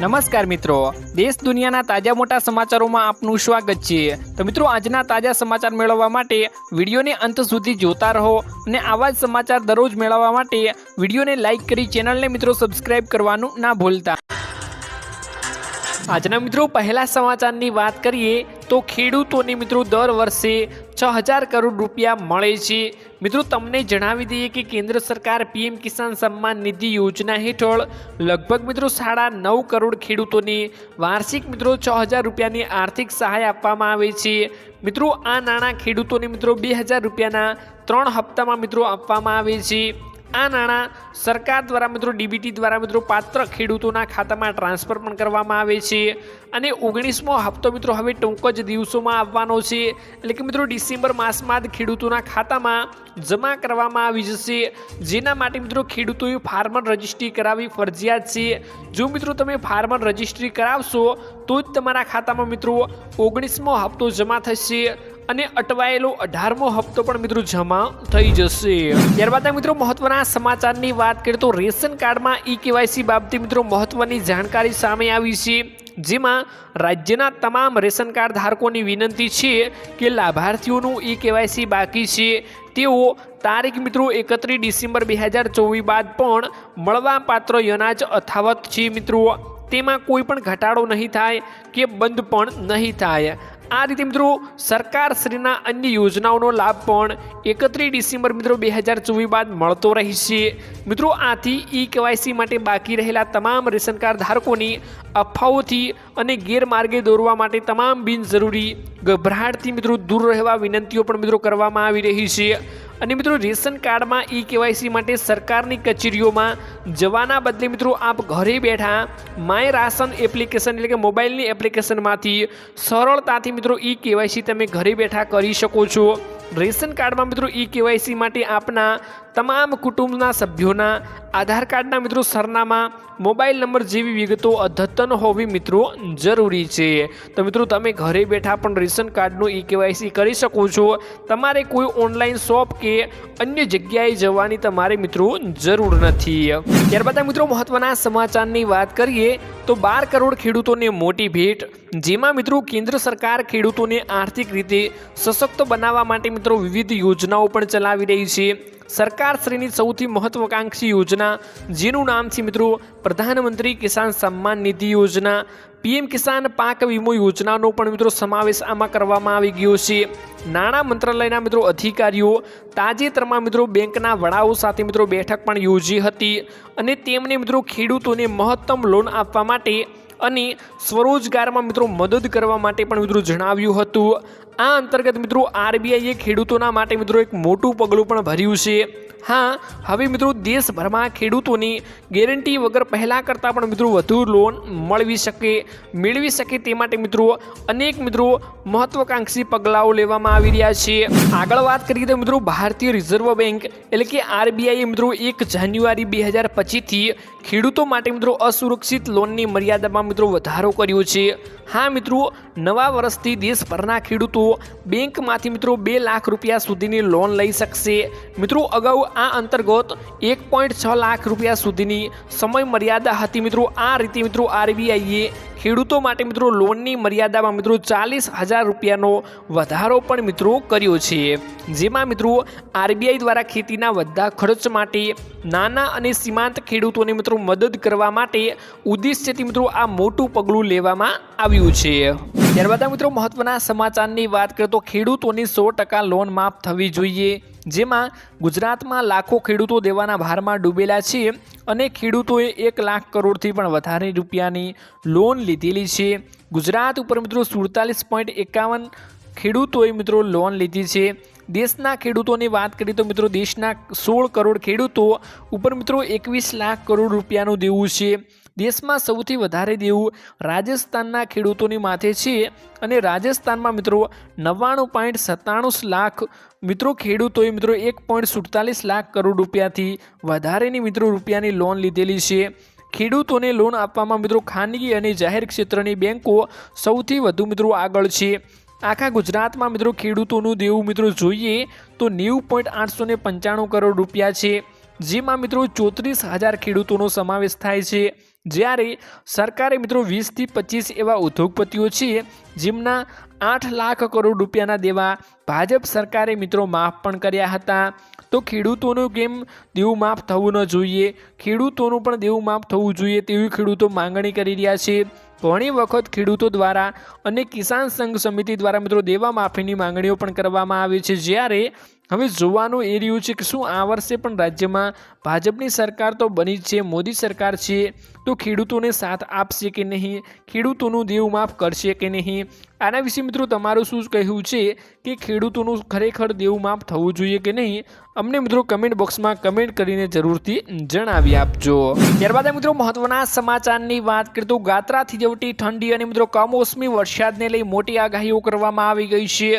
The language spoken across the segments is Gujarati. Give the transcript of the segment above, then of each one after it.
નમસ્કાર મિત્રો. દેશ દુનિયાના તાજા મોટા સમાચારોમાં આપનું સ્વાગત છે. તો મિત્રો, આજના તાજા સમાચાર મેળવવા માટે વિડીયોને અંત સુધી જોતા રહો અને આવા જ સમાચાર દરરોજ મેળવવા માટે વિડીયોને લાઇક કરી ચેનલને મિત્રો સબસ્ક્રાઇબ કરવાનું ના ભૂલતા. આજના મિત્રો, પહેલા સમાચારની વાત કરીએ તો ખેડૂતોને મિત્રો, દર વર્ષે છ હજાર કરોડ રૂપિયા મળે છે. મિત્રો, તમને જણાવી દઈએ કે કેન્દ્ર સરકાર પીએમ કિસાન સન્માન નિધિ યોજના હેઠળ લગભગ મિત્રો સાડા નવ કરોડ ખેડૂતોને વાર્ષિક મિત્રો છ હજાર રૂપિયાની આર્થિક સહાય આપવામાં આવે છે. મિત્રો, આ નાણાં ખેડૂતોને મિત્રો બે હજાર રૂપિયાના ત્રણ હપ્તામાં મિત્રો આપવામાં આવે છે. આ નાણાં સરકાર દ્વારા મિત્રો, ડીબીટી દ્વારા મિત્રો પાત્ર ખેડૂતોના ખાતામાં ટ્રાન્સફર પણ કરવામાં આવે છે. અને ઓગણીસમો હપ્તો મિત્રો હવે ટૂંક જ દિવસોમાં આવવાનો છે. એટલે કે મિત્રો, ડિસેમ્બર માસમાં જ ખેડૂતોના ખાતામાં જમા કરવામાં આવી જશે. જેના માટે મિત્રો ખેડૂતોએ ફાર્મર રજિસ્ટ્રી કરાવવી ફરજિયાત છે. જો મિત્રો તમે ફાર્મર રજિસ્ટ્રી કરાવશો, તો જ તમારા ખાતામાં મિત્રો ઓગણીસમો હપ્તો જમા થશે. અને અટવાયેલો અઢારમો હપ્તો પણ મિત્રો જમા થઈ જશે. ત્યારબાદ મિત્રો મહત્વના સમાચારની વાત કરીએ તો રેશન કાર્ડમાં ઈ કેવાયસી બાબતે મિત્રો મહત્વની જાણકારી સામે આવી છે. જેમાં રાજ્યના તમામ રેશન કાર્ડ ધારકોની વિનંતી છે કે લાભાર્થીઓનું ઈ કેવાયસી બાકી છે. તેઓ તારીખ મિત્રો એકત્રીસ ડિસેમ્બર બે હજાર ચોવીસ બાદ પણ મળવાપાત્ર અનાજ અથાવત છે મિત્રો. તેમાં કોઈ પણ ઘટાડો નહીં થાય કે બંધ પણ નહીં થાય. આ રીતે મિત્રો સરકાર શ્રીના અન્ય યોજનાઓનો લાભ પણ એકત્રીસ ડિસેમ્બર મિત્રો બે હજાર ચોવીસ બાદ મળતો રહેશે. મિત્રો આથી ઈ કેવાયસી માટે બાકી રહેલા તમામ રેશન કાર્ડ ધારકોની અફવાઓથી અને ગેરમાર્ગે દોરવા માટે તમામ બિનજરૂરી ગભરાટથી મિત્રો દૂર રહેવા વિનંતીઓ પણ મિત્રો કરવામાં આવી રહી છે. અને મિત્રો, રેશન કાર્ડમાં ઈ કેવાયસી માટે સરકારની કચેરીઓમાં જવાના બદલે મિત્રો, આપ ઘરે બેઠા માય રાશન એપ્લિકેશન એટલે કે મોબાઈલની એપ્લિકેશનમાંથી સરળતાથી મિત્રો ઈ કેવાયસી તમે ઘરે બેઠા કરી શકો છો. રેશન કાર્ડમાં મિત્રો ઈ કેવાયસી માટે આપના તમામ કુટુંબના સભ્યોના આધાર કાર્ડના મિત્રો સરનામા મોબાઈલ નંબર જેવી વિગતો અદ્યતન હોવી મિત્રો જરૂરી છે. તો મિત્રો તમે ઘરે બેઠા પણ રેશન કાર્ડનું ઈ કેવાયસી કરી શકો છો. તમારે કોઈ ઓનલાઈન શોપ કે અન્ય જગ્યાએ જવાની તમારે મિત્રો જરૂર નથી. ત્યારબાદ મિત્રો મહત્વના સમાચારની વાત કરીએ તો બાર કરોડ ખેડૂતોને મોટી ભેટ. જેમાં મિત્રો કેન્દ્ર સરકાર ખેડૂતોને આર્થિક રીતે સશક્ત બનાવવા માટે મિત્રો વિવિધ યોજનાઓ પણ ચલાવી રહી છે. સરકાર શ્રીની સૌથી મહત્વાકાંક્ષી યોજના, જેનું નામ છે મિત્રો પ્રધાનમંત્રી કિસાન સન્માન નિધિ યોજના, પીએમ કિસાન પાક વીમો યોજનાનો પણ મિત્રો સમાવેશ આમાં કરવામાં આવી ગયો છે. નાણાં મંત્રાલયના મિત્રો અધિકારીઓ તાજેતરમાં મિત્રો બેંકના વડાઓ સાથે મિત્રો બેઠક પણ યોજી હતી અને તેમને મિત્રો ખેડૂતોને મહત્તમ લોન આપવા માટે અને સ્વરોજગારમાં મિત્રો મદદ કરવા માટે પણ મિત્રો જણાવ્યું હતું. આ અંતર્ગત મિત્રો આરબીઆઈએ ખેડૂતોના માટે મિત્રો એક મોટું પગલું પણ ભર્યું છે. હા, હવે મિત્રો દેશભરમાં ખેડૂતોની ગેરંટી વગર પહેલાં કરતાં પણ મિત્રો વધુ લોન મળવી શકે, મેળવી શકે તે માટે મિત્રો અનેક મિત્રો મહત્વકાંક્ષી પગલાઓ લેવામાં આવી રહ્યા છે. આગળ વાત કરીએ તો મિત્રો ભારતીય રિઝર્વ બેંક એટલે કે આરબીઆઈએ મિત્રો એક જાન્યુઆરી બે હજાર પચીસથી ખેડૂતો માટે મિત્રો અસુરક્ષિત લોનની મર્યાદામાં મિત્રો વધારો કર્યો છે. હા, મિત્રો, નવા વર્ષથી દેશભરના ખેડૂતો બેંકમાંથી મિત્રો બે લાખ રૂપિયા સુધીની લોન લઈ શકશે. મિત્રો, અગાઉ આ અંતર્ગત એક પોઈન્ટ છ લાખ રૂપિયા સુધીની સમય મર્યાદા હતી મિત્રો. આ રીતે મિત્રો આરબીઆઈએ ખેડૂતો માટે મિત્રો લોનની મર્યાદામાં મિત્રો ચાલીસ હજાર રૂપિયાનો વધારો પણ મિત્રો કર્યો છે. જેમાં મિત્રો આરબીઆઈ દ્વારા ખેતીના વધતા ખર્ચ માટે નાના અને સીમાંત ખેડૂતોને મિત્રો મદદ કરવા માટે ઉદ્દેશ્યથી મિત્રો આ મોટું પગલું લેવામાં આવ્યું છે. ત્યારબાદ મિત્રો મહત્વના સમાચારની વાત કરીએ તો ખેડૂતોની સો ટકા લોન માફ થવી જોઈએ. જેમાં ગુજરાતમાં લાખો ખેડૂતો દેવાના ભારમાં ડૂબેલા છે અને ખેડૂતોએ એક લાખ કરોડથી પણ વધારે રૂપિયાની લોન લીધેલી છે. ગુજરાત ઉપર મિત્રો સુડતાલીસ પોઈન્ટ એકાવન ખેડૂતોએ મિત્રો લોન લીધી છે. દેશના ખેડૂતોની વાત કરીએ તો મિત્રો દેશના સોળ કરોડ ખેડૂતો ઉપર મિત્રો એકવીસ લાખ કરોડ રૂપિયાનું દેવું છે. દેશમાં સૌથી વધારે દેવું રાજસ્થાનના ખેડૂતોની માથે છે. અને રાજસ્થાનમાં મિત્રો નવ્વાણું પોઈન્ટ સત્તાણું લાખ મિત્રો ખેડૂતોએ મિત્રો એક પોઈન્ટ સુડતાલીસ લાખ કરોડ રૂપિયાથી વધારેની મિત્રો રૂપિયાની લોન લીધેલી છે. ખેડૂતોને લોન આપવામાં મિત્રો ખાનગી અને જાહેર ક્ષેત્રની બેન્કો સૌથી વધુ મિત્રો આગળ છે. આખા ગુજરાતમાં મિત્રો ખેડૂતોનું દેવું મિત્રો જોઈએ તો નેવું પોઈન્ટ આઠસો ને પંચાણું કરોડ રૂપિયા છે. જેમાં મિત્રો ચોત્રીસ હજાર ખેડૂતોનો સમાવેશ થાય છે. જ્યારે સરકારે મિત્રો વીસથી પચીસ એવા ઉદ્યોગપતિઓ છે, જેમના આઠ લાખ કરોડ રૂપિયાના દેવા ભાજપ સરકારે મિત્રો માફ પણ કર્યા હતા. તો ખેડૂતોનું કેમ દેવું માફ થવું ન જોઈએ? ખેડૂતોનું પણ દેવું માફ થવું જોઈએ તેવી ખેડૂતો માંગણી કરી રહ્યા છે. ઘણી વખત ખેડૂતો દ્વારા અને કિસાન સંઘ સમિતિ દ્વારા મિત્રો દેવા માફીની માંગણીઓ પણ કરવામાં આવી છે. જ્યારે હવે જોવાનું એ રહ્યું છે કે શું આ વર્ષે પણ રાજ્યમાં ભાજપની સરકાર તો બની છે, મોદી સરકાર છે, તો ખેડૂતોને સાથ આપશે કે નહીં? ખેડૂતોનું દેવું માફ કરશે કે નહીં? આના વિશે મિત્રો તમારું શું કહેવું છે કે ખેડૂતોનું ખરેખર દેવું માફ થવું જોઈએ કે નહીં, અમને મિત્રો કમેન્ટ બોક્સમાં કમેન્ટ કરીને જરૂરથી જણાવી આપજો. ત્યારબાદ મિત્રો મહત્વના સમાચારની વાત કરીએ ગાત્રાથી જવટી ઠંડી અને મિત્રો કમોસમી વરસાદને લઈ મોટી આગાહીઓ કરવામાં આવી ગઈ છે.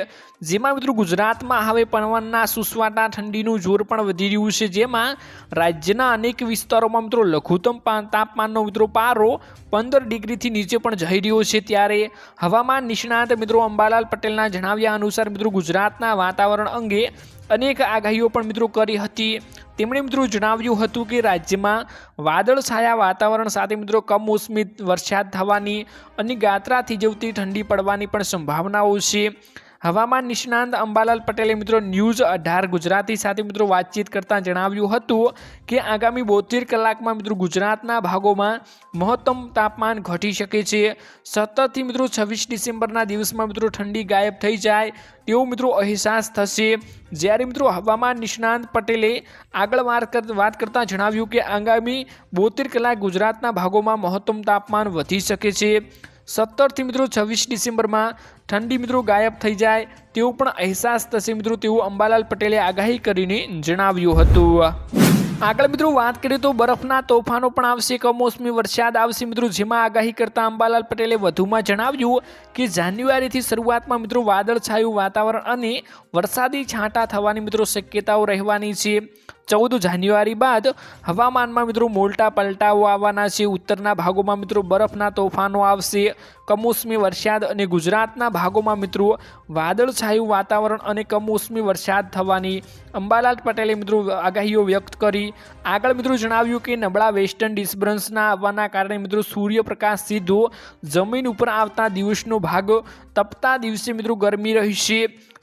જેમાં મિત્રો ગુજરાતમાં હવે પવનના સુસવાટા, ઠંડીનું જોર પણ વધી રહ્યું છે. જેમાં રાજ્યના અનેક વિસ્તારોમાં મિત્રો લઘુત્તમ તાપમાનનો મિત્રો પારો પંદર ડિગ્રીથી નીચે પણ જઈ રહ્યો છે. ત્યારે હવામાન નિષ્ણાત મિત્રો અંબાલાલ પટેલના જણાવ્યા અનુસાર મિત્રો ગુજરાતના વાતાવરણ અંગે અનેક આગાહીઓ પણ મિત્રો કરી હતી. તેમણે મિત્રો જણાવ્યું હતું કે રાજ્યમાં વાદળછાયા વાતાવરણ સાથે મિત્રો કમોસમી વરસાદ થવાની અને ગાત્રાથી જવતી ઠંડી પડવાની પણ સંભાવનાઓ છે. હવામાન નિષ્ણાંત અંબાલાલ પટેલે મિત્રો ન્યૂઝ અઢાર ગુજરાતી સાથે મિત્રો વાતચીત કરતાં જણાવ્યું હતું કે આગામી બોતેર કલાકમાં મિત્રો ગુજરાતના ભાગોમાં મહત્તમ તાપમાન ઘટી શકે છે. સતતથી મિત્રો છવ્વીસ ડિસેમ્બરના દિવસમાં મિત્રો ઠંડી ગાયબ થઈ જાય તેવો મિત્રો અહેસાસ થશે. જ્યારે મિત્રો હવામાન નિષ્ણાંત પટેલે આગળ વાત કર- વાત કરતાં જણાવ્યું કે આગામી બોતેર કલાક ગુજરાતના ભાગોમાં મહત્તમ તાપમાન વધી શકે છે. સત્તરથી મિત્રો છવ્વીસ ડિસેમ્બરમાં ઠંડી મિત્રો ગાયબ થઈ જાય તેવું પણ અહેસાસ થશે મિત્રો તેવું અંબાલાલ પટેલે આગાહી કરીને જણાવ્યું હતું. આગળ મિત્રો વાત કરીએ તો બરફના તોફાનો પણ આવશે, કમોસમી વરસાદ આવશે મિત્રો, જેમાં આગાહી કરતા અંબાલાલ પટેલે વધુમાં જણાવ્યું કે જાન્યુઆરીથી શરૂઆતમાં મિત્રો વાદળછાયું વાતાવરણ અને વરસાદી છાંટા થવાની મિત્રો શક્યતાઓ રહેવાની છે. ચૌદ જાન્યુઆરી બાદ હવામાનમાં મિત્રો મોટા પલટાઓ આવવાના છે. ઉત્તરના ભાગોમાં મિત્રો બરફના તોફાનો આવશે. કમોસમી વરસાદ અને ગુજરાતના ભાગોમાં મિત્રો વાદળછાયું વાતાવરણ અને કમોસમી વરસાદ થવાની અંબાલાલ પટેલે મિત્રો આગાહીઓ વ્યક્ત કરી. આગળ મિત્રો જણાવ્યું કે નબળા વેસ્ટર્ન ડિસ્ટર્બન્સના આવવાના કારણે મિત્રો સૂર્યપ્રકાશ સીધો જમીન ઉપર આવતા દિવસનો ભાગ તપતા દિવસે મિત્રો ગરમી રહેશે.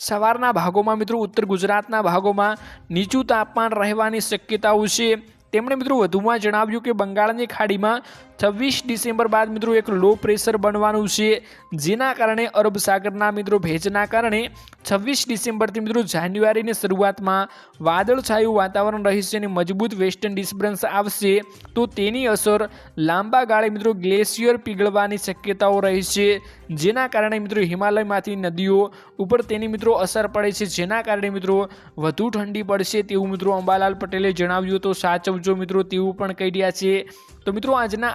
સવારના ભાગોમાં મિત્રો ઉત્તર ગુજરાતના ભાગોમાં નીચું તાપમાન રહેવાની શક્યતાઓ છે. તેમણે મિત્રો વધુમાં જણાવ્યું કે બંગાળની ખાડીમાં છવ્વીસ ડિસેમ્બર બાદ મિત્રો એક લો પ્રેશર બનવાનું છે, જેના કારણે અરબ સાગરના મિત્રો ભેજના કારણે છવ્વીસ ડિસેમ્બરથી મિત્રો જાન્યુઆરીની શરૂઆતમાં વાદળછાયું વાતાવરણ રહેશે અને મજબૂત વેસ્ટર્ન ડિસ્ટર્બન્સ આવશે. તો તેની અસર લાંબા ગાળે મિત્રો ગ્લેશિયર પીગળવાની શક્યતાઓ રહેશે, જેના કારણે મિત્રો હિમાલયમાંથી નદીઓ ઉપર તેની મિત્રો અસર પડે છે, જેના કારણે મિત્રો વધુ ઠંડી પડશે તેવું મિત્રો અંબાલાલ પટેલે જણાવ્યું તો સાચવજો મિત્રો તેવું પણ કહી રહ્યા છે. તો મિત્રો આજના